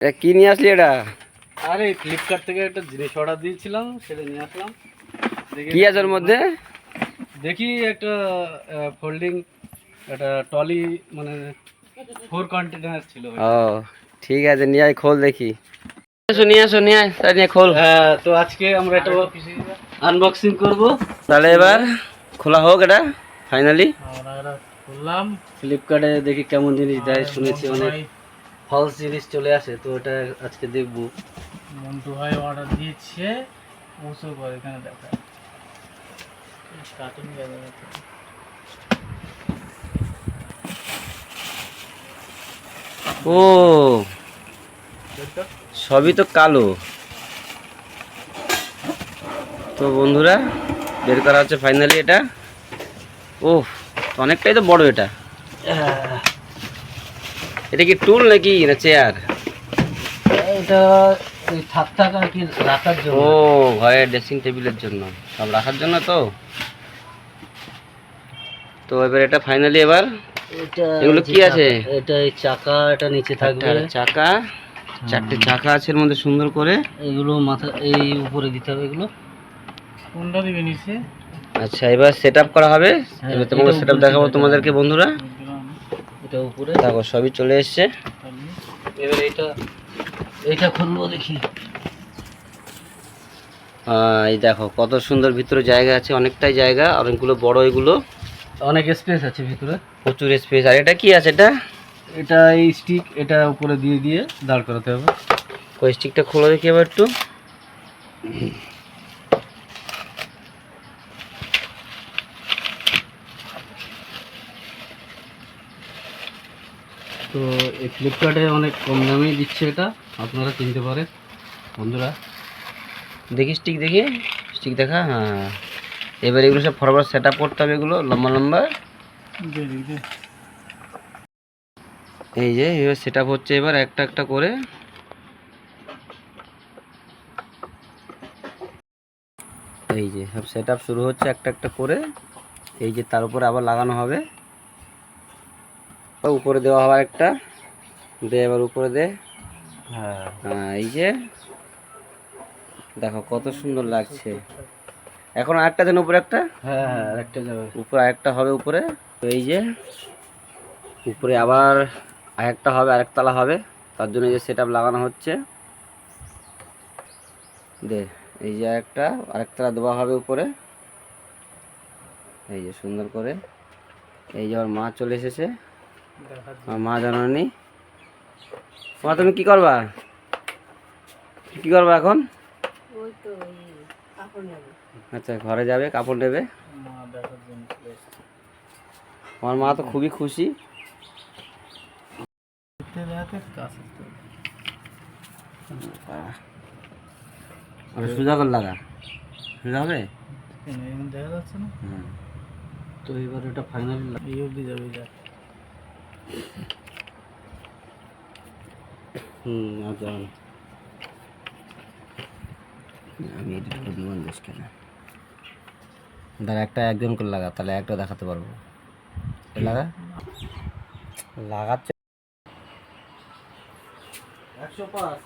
এটা কি নিয়ে আসলি এটা? আরে ফ্লিপকার্ট থেকে একটা জিনিস অর্ডার দিয়েছিলাম সেটা নিয়ে আসলাম। দেখি কি আছে ওর মধ্যে? দেখি একটা ফোল্ডিং একটা টলি মানে ফোর কন্টেনার ছিল ও ঠিক আছে নিয়ে আয় খোল দেখি। আসো নিয়ে আসো নিয়ে আয় তাই নিয়ে খোল। হ্যাঁ তো আজকে আমরা এটা আনবক্সিং করব। তাহলে এবার খোলা হোক এটা ফাইনালি খুললাম। ফ্লিপকার্টে দেখি কেমন জিনিস দেয় শুনেছি অনেক। ফলস জিনিস চলে আসে তো ওটা আজকে দেখব। মন্টু ভাই অর্ডার দিয়েছে পৌঁছো করে এখানে দেখা কার্টুন ও সবই তো কালো। তো বন্ধুরা বের করা হচ্ছে ফাইনালি এটা। ও অনেকটাই তো বড় এটা। এটা কি টুল নাকি না চেয়ার? এটা থাক থাক আর কি রাখার ও জন্য ঘরের ড্রেসিং টেবিলের জন্য। সব রাখার জন্য তো? তো এবার এটা ফাইনালি এবার? এগুলো কি আছে? এটা এই চাকা এটা নিচে থাকবে। চাকা। চারটে চাকা আছে এর মধ্যে সুন্দর করে। এগুলো মাথা এই উপরে দিতে হবে এগুলো। কোনটা দিবে নিচে? আচ্ছা এবার সেট করা হবে। হ্যাঁ, এবার তোমাকে সেট দেখাবো তোমাদেরকে বন্ধুরা। এটা উপরে। দেখো সবই চলে এসছে। এবার এটা এটা খুলবো দেখি। এই দেখো কত সুন্দর ভিতরে জায়গা আছে অনেকটাই জায়গা অনেকগুলো বড় এগুলো। অনেক স্পেস আছে ভিতরে। প্রচুর স্পেস আর এটা কি আছে এটা? এটা এই স্টিক এটা উপরে দিয়ে দিয়ে দাঁড় করাতে হবে। ওই স্টিকটা খোলো দেখি এবার একটু। তো এই ফ্লিপকার্টে অনেক কম দামেই দিচ্ছে এটা। আপনারা কিনতে পারেন। বন্ধুরা দেখি স্টিক দেখি। স্টিক দেখা হ্যাঁ। এবার এগুলো সব ফরওয়ার্ড সেট আপ করতে হবে এগুলো লম্বা লম্বা। এই যে এবার সেট আপ হচ্ছে এবার একটা একটা করে। এই যে সব সেট আপ শুরু হচ্ছে একটা একটা করে। এই যে তার উপরে আবার লাগানো হবে। উপরে দেওয়া হবে একটা। দে এবার উপরে দে। হ্যাঁ। হ্যাঁ এই যে। দেখো কত সুন্দর লাগছে। এখন আরেকটা দেন উপরে একটা। হ্যাঁ হ্যাঁ আরেকটা যাবে। উপরে আরেকটা হবে উপরে। তো এই যে উপরে আবার আরেকটা হবে আরেকতলা হবে। তার জন্য এই যে সেট লাগানো হচ্ছে। দে এই যে আরেকটা আরেকতলা দেওয়া হবে উপরে। এই যে সুন্দর করে। এই যে আমার মা চলে এসেছে। মা জানানি। মা তুমি কি করবা? কি করবা এখন? আচ্ছা ঘরে যাবে কাপড় নেবে? মা দেখার জন্য চলে এসেছে। আমার মা তো খুবই খুশি। সোজা করে লাগা সোজা হবে? দেখা যাচ্ছে না? তো এবার এটা ফাইনালি এই অবধি যাবে যা হুম আচ্ছা আমি এডিট করে দেবো দেশ কেন? দাঁড়া একটা একজন করে লাগা তাহলে একটা দেখাতে পারব। এ লাগা? লাগাচ্ছে। একশো পাঁচ।